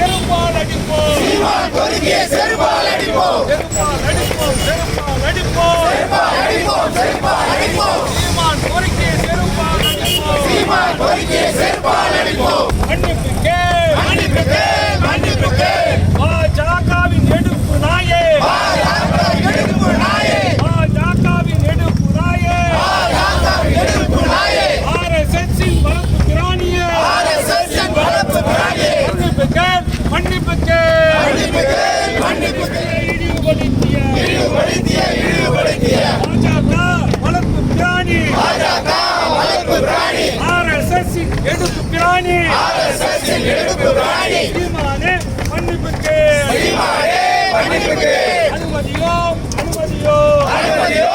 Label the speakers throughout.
Speaker 1: செருப்பால் அடிப்போம்
Speaker 2: சீமான் பொறுக்கிய செருப்பால் அடிப்போம்
Speaker 1: செருப்பால் அடிப்போம் செருப்பால் அடிப்போம்
Speaker 2: அடிப்போம் செருப்பால் அடிப்போம்
Speaker 1: சீமான் பொறுக்கிய செருப்பால் அடிப்போம்.
Speaker 2: சீமான் பொறுக்கிய செருப்பால் அடிப்போம்
Speaker 1: கேள்
Speaker 2: மன்னிப்பு கேள்
Speaker 1: பாஜகவின் எடுப்பு நாயே
Speaker 2: எடுப்பு நாயே
Speaker 1: பாஜகவின் எடுப்பு நாயே
Speaker 2: எடுப்பு நாயே
Speaker 1: ஆர்எஸ்எஸ்ஸின் வளர்ப்பு திராணியே
Speaker 2: RSS இன் வளர்ப்பு பிராணியே
Speaker 1: மன்னிப்பு கேள் மன்னிப்பு கேள்
Speaker 2: மன்னிப்பு கேள் மன்னிப்பு கேள்
Speaker 1: இழிவுபடுத்திய
Speaker 2: இழிவுபடுத்திய இழிவுபடுத்திய
Speaker 1: பாஜக வளர்ப்பு பிராணி
Speaker 2: பாஜக வளர்ப்பு பிராணி
Speaker 1: ஆர்எஸ்எஸ்ஸின் எடுப்பு பிராணி.
Speaker 2: எடுப்பு பிராணி
Speaker 1: சீமானே மன்னிப்பு கேள்
Speaker 2: சீமானே மன்னிப்பு கேள்
Speaker 1: அனுமதியோ அனுமதியோ.
Speaker 2: அனுமதியோ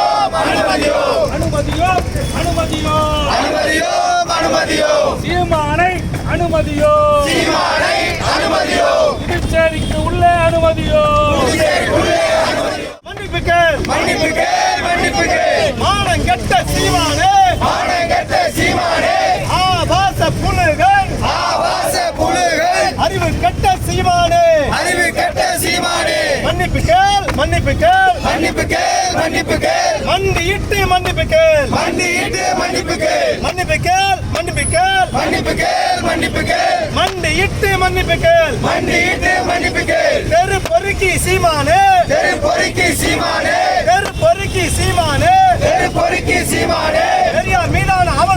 Speaker 2: அனுமதியோ.
Speaker 1: அனுமதியோ அனுமதியோ
Speaker 2: அனுமதியோ அனுமதியோ
Speaker 1: சீமானை அனுமதியோ.
Speaker 2: சீமானை அனுமதியோ.
Speaker 1: புதுச்சேரிக்கு உள்ளே அனுமதியோ
Speaker 2: புதுச்சேரிக்குள்ளே அனுமதியோ
Speaker 1: மன்னிப்பு கேள்
Speaker 2: மன்னிப்பு கேள் மன்னிப்பு கேள்
Speaker 1: மானம் கெட்ட சீமானே
Speaker 2: மானங்கெட்ட சீமானே
Speaker 1: ஆபாச புலர்கள்
Speaker 2: ஆபாச புழுகள்
Speaker 1: அறிவு கெட்ட சீமானே.
Speaker 2: அறிவு கெட்ட சீமானே.
Speaker 1: மன்னிப்பு கேள் மன்னிப்பு கேள்.
Speaker 2: மன்னிப்பு கேள் மன்னிப்பு கேள்.
Speaker 1: மண்டியிட்டு மன்னிப்பு கேள்.
Speaker 2: மண்டியிட்டு மன்னிப்பு கேள்.
Speaker 1: மன்னிப்பு கேள் மன்னிப்பு கேள்.
Speaker 2: மன்னிப்பு கேள் மன்னிப்பு கேள்.
Speaker 1: மண்டியிட்டு மன்னிப்பு கேள்.
Speaker 2: மண்டியிட்டு மன்னிப்பு கேள்.
Speaker 1: தெரு பொறுக்கி சீமானே.
Speaker 2: தெரு பொறுக்கி சீமானே.
Speaker 1: தெரு பொறுக்கி சீமானே.
Speaker 2: தெரு பொறுக்கி சீமானே.
Speaker 1: பெரியார் மீதான அவதூறுக்கு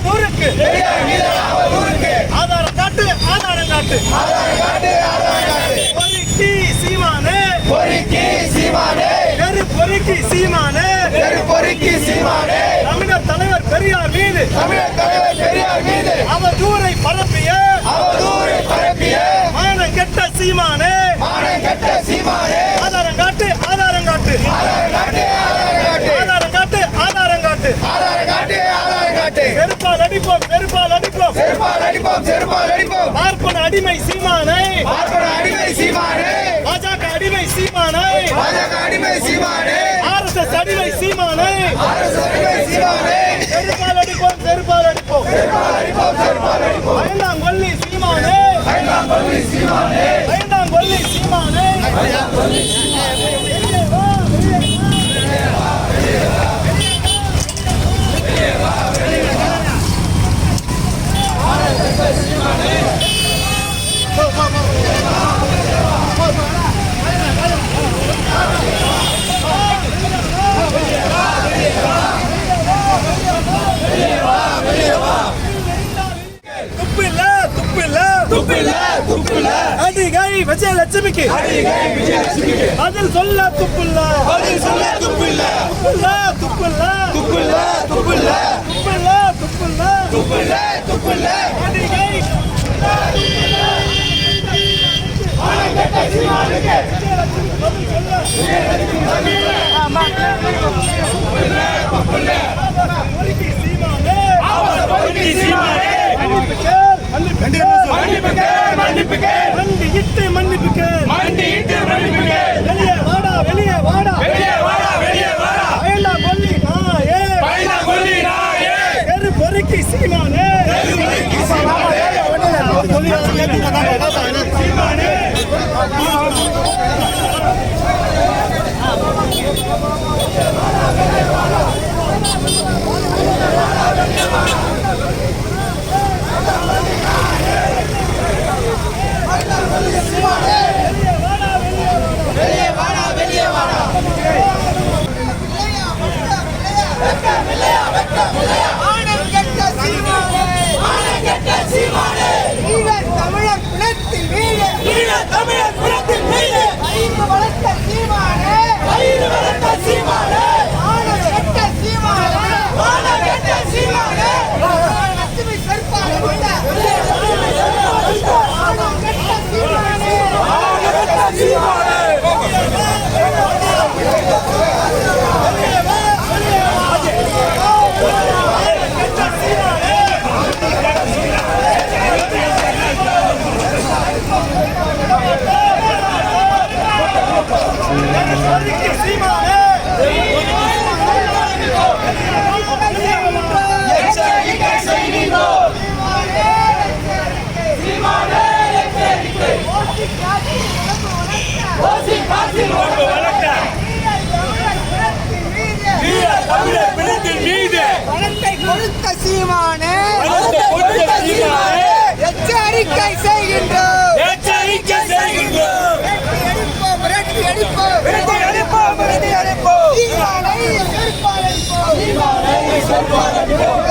Speaker 1: ஆதாரம் காட்டு ஆதாரம் காட்டு
Speaker 2: ஆதாரம் காட்டு ஆதாரம் காட்டு
Speaker 1: பொறுக்கி சீமானே.
Speaker 2: பொறுக்கி சீமானே
Speaker 1: தெரு பொறுக்கி சீமானே.
Speaker 2: தெரு பொறுக்கி சீமானே
Speaker 1: தமிழர் தலைவர் பெரியார் மீது.
Speaker 2: தமிழர் தலைவர் பெரியார் மீது
Speaker 1: அவதூறை பரப்பிய. மானம் கெட்ட சீமானே. செருப்பால் அடிப்போம். பார்ப்பன அடிமை சீமானை.
Speaker 2: பார்ப்பன அடிமை சீமானே
Speaker 1: பாஜக அடிமை சீமானை
Speaker 2: பாஜக அடிமை சீமானே
Speaker 1: ஆர்எஸ்எஸ் அடிமை சீமானை
Speaker 2: அரசு அடிமை சீமானே
Speaker 1: செருப்பால் அடிப்போம் செருப்பால் அடிப்போம்
Speaker 2: செருப்பால் அடிப்போம் செருப்பால் அடிப்போம்
Speaker 1: ஐந்தாம் கொல்லி சீமானே
Speaker 2: ஐந்தாம் பள்ளி சீமானே
Speaker 1: ஐந்தாம் கொல்லி சீமானே வெளியே வா, வெளியே வா. துப்பில்ல துப்பில்ல
Speaker 2: துப்பில்ல துப்பில்ல
Speaker 1: நடிகை விஜயலட்சுமிக்கு
Speaker 2: அடிகை விஜயலட்சுமிக்கு.
Speaker 1: பதில் சொல்ல துப்பில்ல
Speaker 2: பதில் சொல்ல துப்பில்ல
Speaker 1: துப்பில்ல துப்பில்ல
Speaker 2: துப்பில்ல துப்பில்ல
Speaker 1: துப்பில்ல துப்பில்ல
Speaker 2: துப்பில்ல துப்பில்ல
Speaker 1: நடிகை
Speaker 2: பொறுக்கி வெக்கம் இல்லையா வெக்கம்
Speaker 1: இல்லையா ஒடுக்க சீமானே
Speaker 3: எச்சரிக்கை செய்கின்றோம். எச்சரிக்கை செய்கின்றோம். எடுப்போம் விரட்டி எடுப்போம் விரட்டி எடுப்போம் விரட்டி எடுப்போம் சீமானை செருப்பாளடிப்போம் சீமானை செருப்பாளடிப்போம்